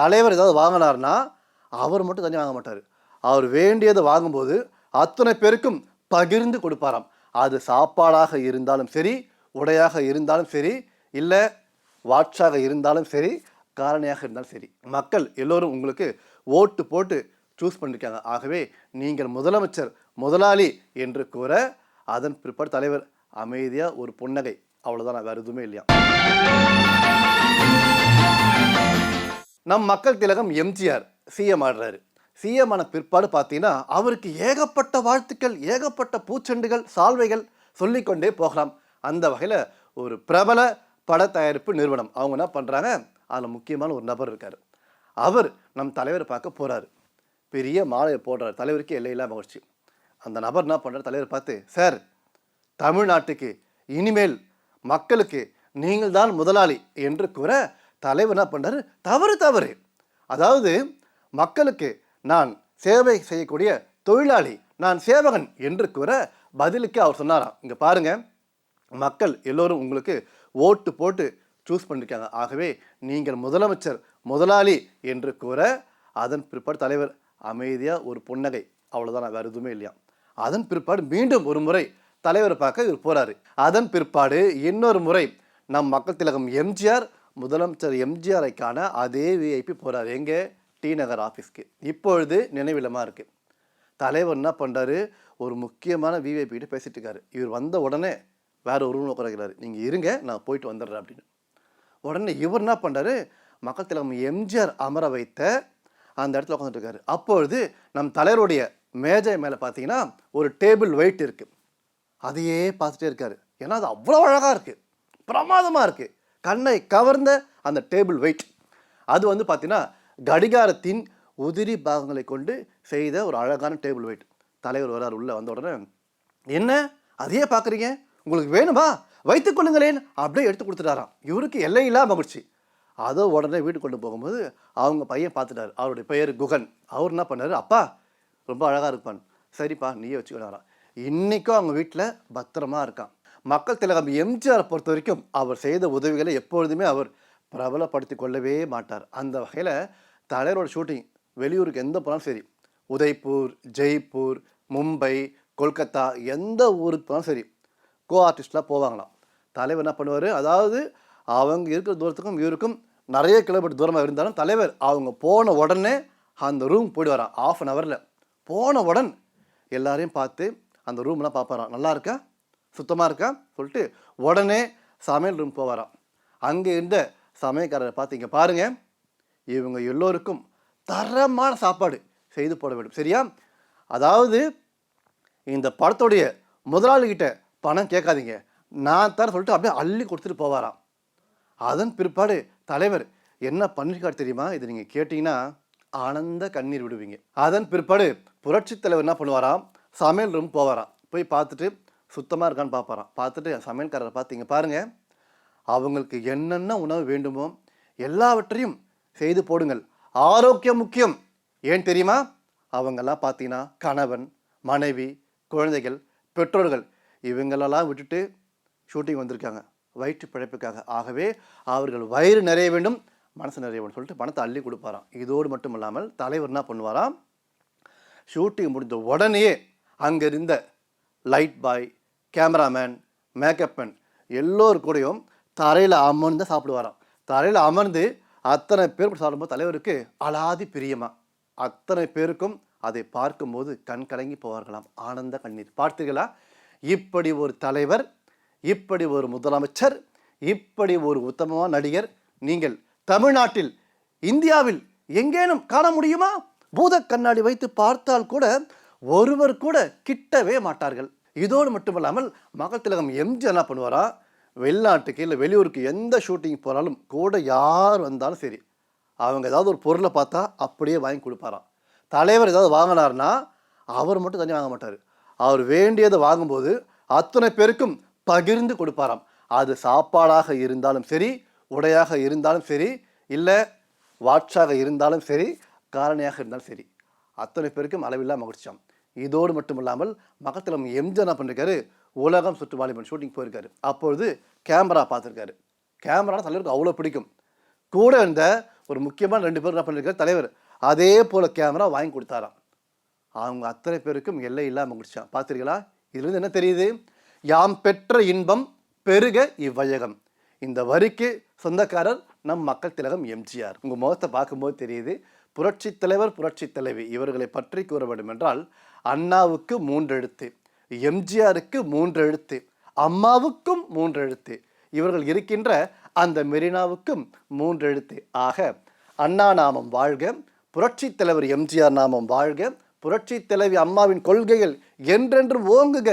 தலைவர் ஏதாவது வாங்கினார்னா அவர் மட்டும் தண்ணி வாங்க மாட்டார். அவர் வேண்டியதை வாங்கும்போது அத்தனை பேருக்கும் பகிர்ந்து கொடுப்பாராம். அது சாப்பாடாக இருந்தாலும் சரி உடையாக இருந்தாலும் சரி இல்லை வாட்சாக இருந்தாலும் சரி காரணியாக இருந்தாலும் சரி. மக்கள் எல்லோரும் உங்களுக்கு ஓட்டு போட்டு சூஸ் பண்ணியிருக்காங்க ஆகவே நீங்கள் முதலமைச்சர் முதலாளி என்று கூற அதன் பிற்பாடு தலைவர் அமைதியாக ஒரு புன்னகை. அவ்வளோதான் வேறு எதுவுமே இல்லையா? நம் மக்கள் திலகம் எம்ஜிஆர் சிஎம் ஆடுறாரு. சிஎம் ஆன பிற்பாடு பார்த்தீங்கன்னா அவருக்கு ஏகப்பட்ட வாழ்த்துக்கள் ஏகப்பட்ட பூச்செண்டுகள் சால்வைகள் சொல்லிக்கொண்டே போகலாம். அந்த வகையில் ஒரு பிரபல பட தயாரிப்பு நிறுவனம். அவங்க என்ன பண்ணுறாங்க அதில் முக்கியமான ஒரு நபர் இருக்கார். அவர் நம் தலைவரை பார்க்க போகிறாரு பெரிய மாலையை போடுறார். தலைவருக்கு எல்லையில்லா மகிழ்ச்சி. அந்த நபர் என்ன பண்ணுறார் தலைவர் பார்த்து சார் தமிழ்நாட்டுக்கு இனிமேல் மக்களுக்கு நீங்கள் தான் முதலாளி என்று கூற தலைவர் என்ன பண்ணுறாரு தவறு தவறு. அதாவது மக்களுக்கு நான் சேவை செய்யக்கூடிய தொழிலாளி நான் சேவகன் என்று கூற பதிலுக்கு அவர் சொன்னாராம். இங்கே பாருங்கள் மக்கள் எல்லோரும் உங்களுக்கு ஓட்டு போட்டு சூஸ் பண்ணியிருக்காங்க ஆகவே நீங்கள் முதலமைச்சர் முதலாளி என்று கூற அதன் பிற்பாடு தலைவர் அமைதியாக ஒரு புன்னகை. அவ்வளோதான் வேறு எதுவுமே இல்லையா? அதன் பிற்பாடு மீண்டும் ஒரு முறை தலைவரை பார்க்க இவர் போகிறாரு அதன் பிற்பாடு இன்னொரு முறை நம் மக்கள் திலகம் எம்ஜிஆர் முதலமைச்சர் எம்ஜிஆரை காண அதே விஐபி போகிறார் எங்கே? டி நகர் ஆஃபீஸ்க்கு இப்பொழுது நினைவிலமாக இருக்குது தலைவர் என்ன பண்ணுறாரு ஒரு முக்கியமான விஐபி கிட்ட பேசிட்டு இருக்காரு. இவர் வந்த உடனே வேற ஒரு ரூம் உட்காருக்கிறாரு. நீங்கள் இருங்க நான் போயிட்டு வந்துடுறேன் அப்படின்னு. உடனே இவர் என்ன பண்ணுறாரு மக்கள் தலைவர் எம்ஜிஆர் அமர வைத்த அந்த இடத்துல உட்காந்துட்டு அப்பொழுது நம் தலைவருடைய மேஜை மேலே பார்த்தீங்கன்னா ஒரு டேபிள் வெயிட் இருக்குது அதையே பார்த்துட்டே இருக்காரு. ஏன்னா அது அவ்வளோ அழகாக இருக்குது பிரமாதமாக இருக்குது கண்ணை கவர்ந்த அந்த டேபிள் வெயிட். அது வந்து பார்த்தீங்கன்னா கடிகாரத்தின் உதிரி பாகங்களை கொண்டு செய்த ஒரு அழகான டேபிள் வெயிட். தலைவர் வரார் உள்ளே வந்த உடனே என்ன? அதையே பார்க்குறீங்க உங்களுக்கு வேணுமா? வைத்துக் கொள்ளுங்களேன் அப்படியே எடுத்து கொடுத்துட்டாராம். இவருக்கு எல்லையில்லா மகிழ்ச்சி. அதை உடனே வீட்டுக்கு கொண்டு போகும்போது அவங்க பையன் பார்த்துட்டார் அவருடைய பெயர் குகன். அவர் என்ன பண்ணார்? அப்பா ரொம்ப அழகாக இருப்பான் சரிப்பா நீயே வச்சுக்கினாராம் இன்றைக்கும் அவங்க வீட்டில் பத்திரமா இருக்கான். மக்கள் திலகம் எம்ஜிஆர் பொறுத்த வரைக்கும் அவர் செய்த உதவிகளை எப்பொழுதுமே அவர் பிரபலப்படுத்தி கொள்ளவே மாட்டார். அந்த வகையில் தலைவரோட ஷூட்டிங் வெளியூருக்கு எந்த போனாலும் சரி உதய்பூர் ஜெய்ப்பூர் மும்பை கொல்கத்தா எந்த ஊருக்கு போனாலும் சரி கோ ஆர்டிஸ்ட்லாம் போவாங்களாம். தலைவர் என்ன பண்ணுவார்? அதாவது அவங்க இருக்கிற தூரத்துக்கும் இவருக்கும் நிறைய கிலோமீட்டர் தூரமாக இருந்தாலும் தலைவர் அவங்க போன உடனே அந்த ரூம் போயிடுவாராம். ஆஃப் அன் ஹவரில் போன உடன் எல்லாரையும் பார்த்து அந்த ரூம்லாம் பார்ப்பாராம். நல்லா இருக்கா? சுத்தமாக இருக்கா? சொல்லிட்டு உடனே சமையல் ரூம் போவாராம். அங்கே இருந்த சமையல்காரரை பார்த்து இங்கே பாருங்கள் இவங்க எல்லோருக்கும் தரமான சாப்பாடு செய்து போட வேண்டும். சரியா? அதாவது இந்த படத்துடைய முதலாளிகிட்ட பணம் கேட்காதீங்க. நான் தர சொல்லிட்டு அப்படியே அள்ளி கொடுத்துட்டு போவாராம். அதன் பிற்பாடு தலைவர் என்ன பண்ணிருக்காரு தெரியுமா? இது நீங்கள் கேட்டிங்கன்னா ஆனந்த கண்ணீர் விடுவீங்க. அதன் பிற்பாடு புரட்சி தலைவர் என்ன பண்ணுவாராம்? சமையல் ரூம் போவாராம். போய் பார்த்துட்டு சுத்தமாக இருக்கான்னு பார்ப்பாராம் பார்த்துட்டு சமையல்காரரை பார்த்து இங்கே அவங்களுக்கு என்னென்ன உணவு வேண்டுமோ எல்லாவற்றையும் செய்து போடுங்கள். ஆரோக்கியம் முக்கியம். ஏன் தெரியுமா? அவங்கெல்லாம் பார்த்தீங்கன்னா கணவன் மனைவி குழந்தைகள் பெற்றோர்கள் இவங்களெல்லாம் விட்டுட்டு ஷூட்டிங் வந்திருக்காங்க. வயிற்று பிழைப்புக்காக. ஆகவே அவர்கள் வயிறு நிறைய வேண்டும் மனசு நிறைய வேண்டும் சொல்லிட்டு பணத்தை அள்ளி கொடுப்பாராம். இதோடு மட்டும் இல்லாமல் தலைவர் என்ன பண்ணுவாராம்? ஷூட்டிங் முடிந்த உடனே அங்கே இருந்த light boy cameraman makeup man எல்லோரு கூடயும் தரையில் அமர்ந்து சாப்பிடுவாராம். தரையில் அமர்ந்து அத்தனை பேர் கூட சாப்பிடும்போது தலைவருக்கு அலாதி பிரியமா. அத்தனை பேருக்கும் அதை பார்க்கும்போது கண் கலங்கி போவார்களாம். ஆனந்த கண்ணீர். பார்த்தீர்களா? இப்படி ஒரு தலைவர் இப்படி ஒரு முதலமைச்சர் இப்படி ஒரு உத்தமமான நடிகர் நீங்கள் தமிழ்நாட்டில் இந்தியாவில் எங்கேனும் காண முடியுமா? பூத கண்ணாடி வைத்து பார்த்தால் கூட ஒருவர் கூட கிட்டவே மாட்டார்கள். இதோடு மட்டும் இல்லாமல் மகள் திலகம் எம்ஜி என்ன பண்ணுவாரா? வெளிநாட்டுக்கு இல்லை வெளியூருக்கு எந்த ஷூட்டிங் போனாலும் கூட யார் வந்தாலும் சரி அவங்க ஏதாவது ஒரு பொருளை பார்த்தா அப்படியே வாங்கி கொடுப்பாராம். தலைவர் ஏதாவது வாங்கினார்னா அவர் மட்டும் தண்ணி வாங்க மாட்டார். அவர் வேண்டியதை வாங்கும்போது அத்தனை பேருக்கும் பகிர்ந்து கொடுப்பாராம். அது சாப்பாடாக இருந்தாலும் சரி உடையாக இருந்தாலும் சரி இல்லை வாட்சாக இருந்தாலும் சரி காரணியாக இருந்தாலும் சரி. அத்தனை பேருக்கும் அளவில்லா மகிழ்ச்சியாம். இதோடு மட்டும் இல்லாமல் மகத்திலம் எம்ஜிஆர் என்ன பண்ணிருக்காரு? உலகம் சுற்று வாலிபன் ஷூட்டிங் போயிருக்காரு. அப்பொழுது கேமரா பார்த்துருக்காரு. கேமரா தலைவருக்கு அவ்வளோ பிடிக்கும். கூட இருந்த ஒரு முக்கியமான ரெண்டு பேர் என்ன பண்ணியிருக்காரு தலைவர். அதே போல் கேமரா வாங்கி கொடுத்தாராம். அவங்க அத்தனை பேருக்கும் எல்லை இல்லாமல் முடிச்சான் பார்த்துருங்களா இதுலேருந்து என்ன தெரியுது? யாம் பெற்ற இன்பம் பெருக இவ்வையகம். இந்த வரிக்கு சொந்தக்காரர் நம் மக்கள் திலகம் எம்ஜிஆர் உங்கள் முகத்தை பார்க்கும்போது தெரியுது. புரட்சி தலைவர் புரட்சி தலைவி. இவர்களை பற்றி கூற வேண்டும் என்றால் அண்ணாவுக்கு மூன்று எழுத்து எம்ஜிஆருக்கு மூன்று எழுத்து அம்மாவுக்கும் மூன்று எழுத்து இவர்கள் இருக்கின்ற அந்த மெரினாவுக்கும் மூன்று எழுத்து ஆக அண்ணா நாமம் வாழ்க புரட்சி தலைவர் எம்ஜிஆர் நாமம் வாழ்க புரட்சி தலைவி அம்மாவின் கொள்கைகள் என்றென்றும் ஓங்குக